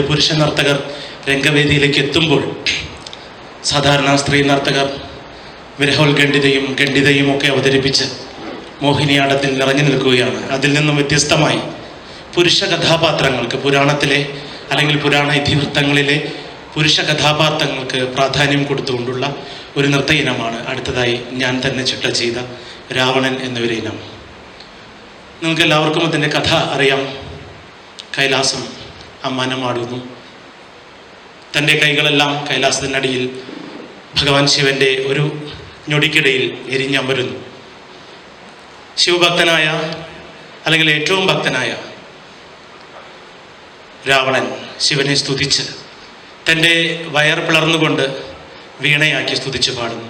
പുരുഷ നർത്തകർ രംഗവേദിയിലേക്ക് എത്തുമ്പോൾ സാധാരണ സ്ത്രീ നർത്തകർ വിരഹോത്ഗണ്ഡിതയും ഖണ്ഡിതയും ഒക്കെ അവതരിപ്പിച്ച് മോഹിനിയാട്ടത്തിൽ നിറഞ്ഞു നിൽക്കുകയാണ്. അതിൽ നിന്നും വ്യത്യസ്തമായി പുരുഷ കഥാപാത്രങ്ങൾക്ക് പുരാണത്തിലെ അല്ലെങ്കിൽ പുരാണ ഇതിവൃത്തങ്ങളിലെ പുരുഷ കഥാപാത്രങ്ങൾക്ക് പ്രാധാന്യം കൊടുത്തുകൊണ്ടുള്ള ഒരു നൃത്ത ഇനമാണ് അടുത്തതായി ഞാൻ തന്നെ ചിട്ട ചെയ്ത രാവണൻ എന്നൊരു ഇനം. നിങ്ങൾക്ക് എല്ലാവർക്കും അതിന്റെ കഥ അറിയാം. കൈലാസം അമ്മാനമാടുന്നു തന്റെ കൈകളെല്ലാം കൈലാസത്തിനടിയിൽ ഭഗവാൻ ശിവന്റെ ഒരു ഞൊടിക്കിടയിൽ എരിഞ്ഞമരുന്നു. ശിവഭക്തനായ അല്ലെങ്കിൽ ഏറ്റവും ഭക്തനായ രാവണൻ ശിവനെ സ്തുതിച്ച് തന്റെ വയർ പിളർന്നുകൊണ്ട് വീണയാക്കി സ്തുതിച്ച് പാടുന്നു.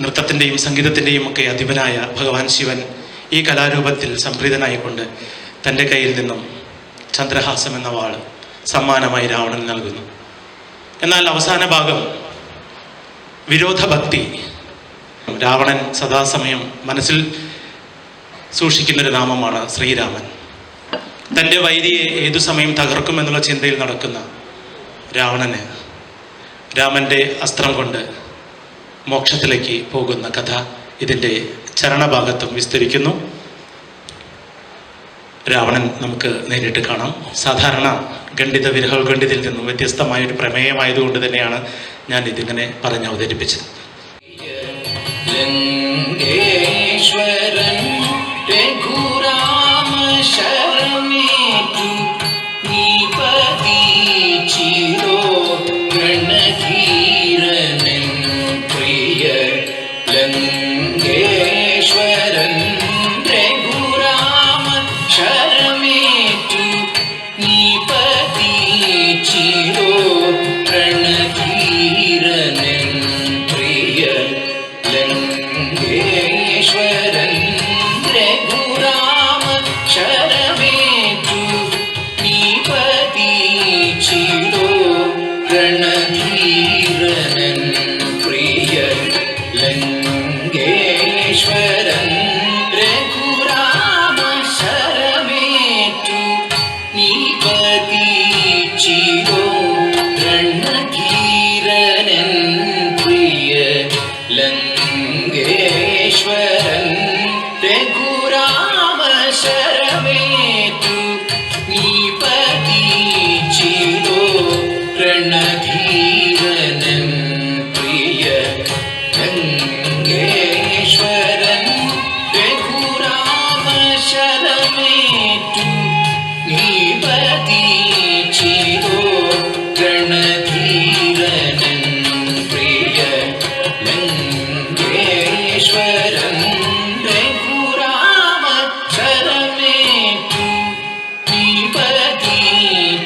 നൃത്തത്തിന്റെയും സംഗീതത്തിന്റെയും ഒക്കെ അധിപനായ ഭഗവാൻ ശിവൻ ഈ കലാരൂപത്തിൽ സംപ്രീതനായിക്കൊണ്ട് തന്റെ കയ്യിൽ നിന്നും ചന്ദ്രഹാസം എന്ന വാൾ സമ്മാനമായി രാവണൻ നൽകുന്നു. എന്നാൽ അവസാന ഭാഗം വിരോധഭക്തി. രാവണൻ സദാസമയം മനസ്സിൽ സൂക്ഷിക്കുന്നൊരു നാമമാണ് ശ്രീരാമൻ. തന്റെ വൈരിയെ ഏതു സമയം തകർക്കുമെന്നുള്ള ചിന്തയിൽ നടക്കുന്ന രാവണന് രാമന്റെ അസ്ത്രം കൊണ്ട് മോക്ഷത്തിലേക്ക് പോകുന്ന കഥ ഇതിന്റെ ചരണഭാഗത്തും വിസ്തരിക്കുന്നു. രാവണൻ നമുക്ക് നേരിട്ട് കാണാം. സാധാരണ ഖണ്ഡിത വിരഹൽ ഖണ്ഡിതയിൽ നിന്നും വ്യത്യസ്തമായ ഒരു പ്രമേയമായതുകൊണ്ട് തന്നെയാണ് ഞാൻ ഇതിങ്ങനെ പറഞ്ഞ് അവതരിപ്പിച്ചത്. ലങ്കേശ്വരൻ രഘുരാമ ശരമേറ്റു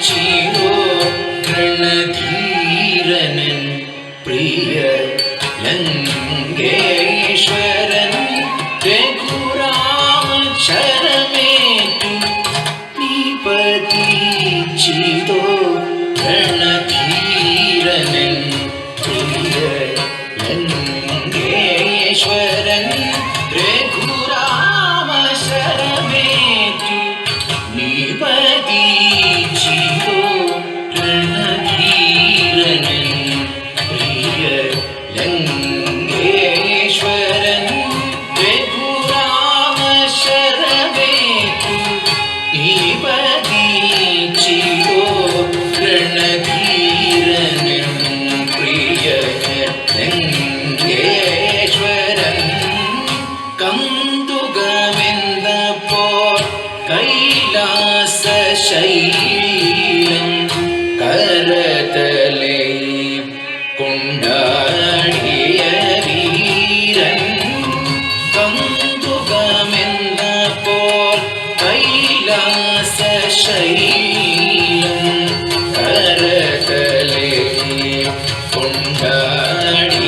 she ശൈലം കരതലെ കൊണ്ടാടിയ വീരൻ കന്തുകമെന്ന പോൽ കൈലാസ ശൈലം കൊണ്ടാടി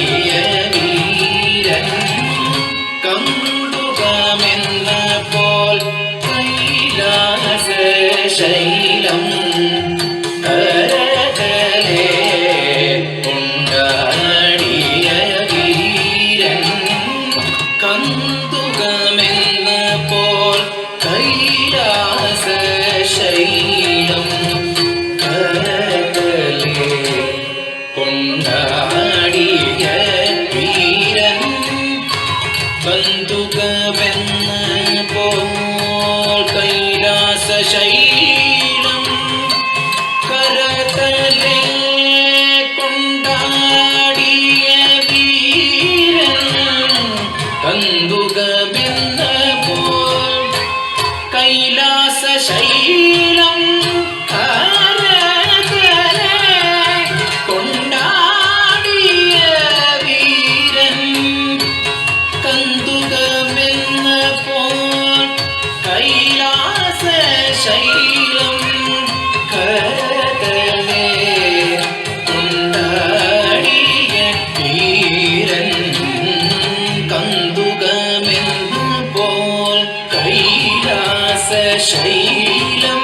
शैलास शैलम्